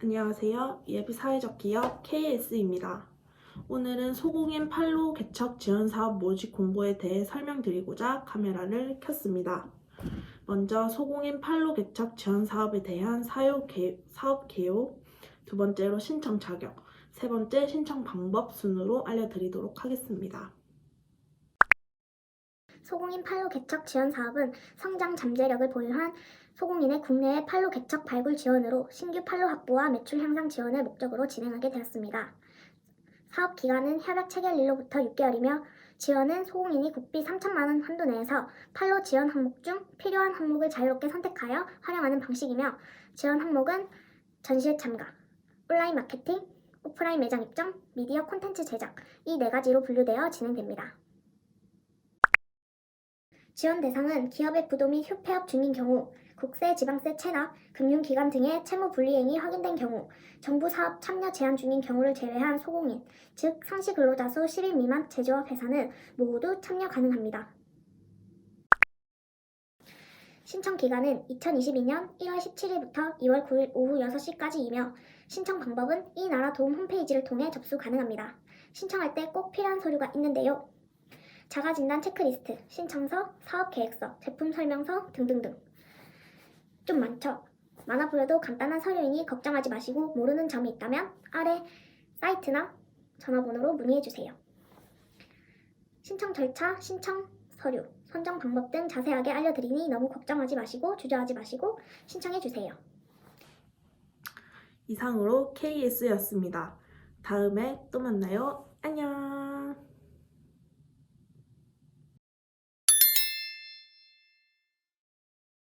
안녕하세요. 예비 사회적 기업 KS입니다. 오늘은 소공인 판로 개척 지원 사업 모집 공고에 대해 설명드리고자 카메라를 켰습니다. 먼저 소공인 판로 개척 지원 사업에 대한 사요 개, 사업 개요, 두 번째로 신청 자격, 세 번째 신청 방법 순으로 알려드리도록 하겠습니다. 소공인 판로 개척 지원 사업은 성장 잠재력을 보유한 소공인의 국내의 판로 개척 발굴 지원으로 신규 판로 확보와 매출 향상 지원을 목적으로 진행하게 되었습니다. 사업 기간은 협약 체결일로부터 6개월이며 지원은 소공인이 국비 3천만 원 한도 내에서 판로 지원 항목 중 필요한 항목을 자유롭게 선택하여 활용하는 방식이며 지원 항목은 전시회 참가, 온라인 마케팅, 오프라인 매장 입점, 미디어 콘텐츠 제작 이 네 가지로 분류되어 진행됩니다. 지원 대상은 기업의 부도 및 휴폐업 중인 경우, 국세, 지방세 체납, 금융기관 등의 채무 불이행이 확인된 경우, 정부 사업 참여 제한 중인 경우를 제외한 소공인, 즉 상시 근로자 수 10인 미만 제조업 회사는 모두 참여 가능합니다. 신청 기간은 2022년 1월 17일부터 2월 9일 오후 6시까지이며 신청 방법은 이 나라 도움 홈페이지를 통해 접수 가능합니다. 신청할 때 꼭 필요한 서류가 있는데요. 자가진단 체크리스트, 신청서, 사업계획서, 제품 설명서 등등등. 좀 많죠? 많아 보여도 간단한 서류이니 걱정하지 마시고 모르는 점이 있다면 아래 사이트나 전화번호로 문의해 주세요. 신청 절차, 신청 서류, 선정 방법 등 자세하게 알려드리니 너무 걱정하지 마시고 주저하지 마시고 신청해 주세요. 이상으로 KS였습니다. 다음에 또 만나요.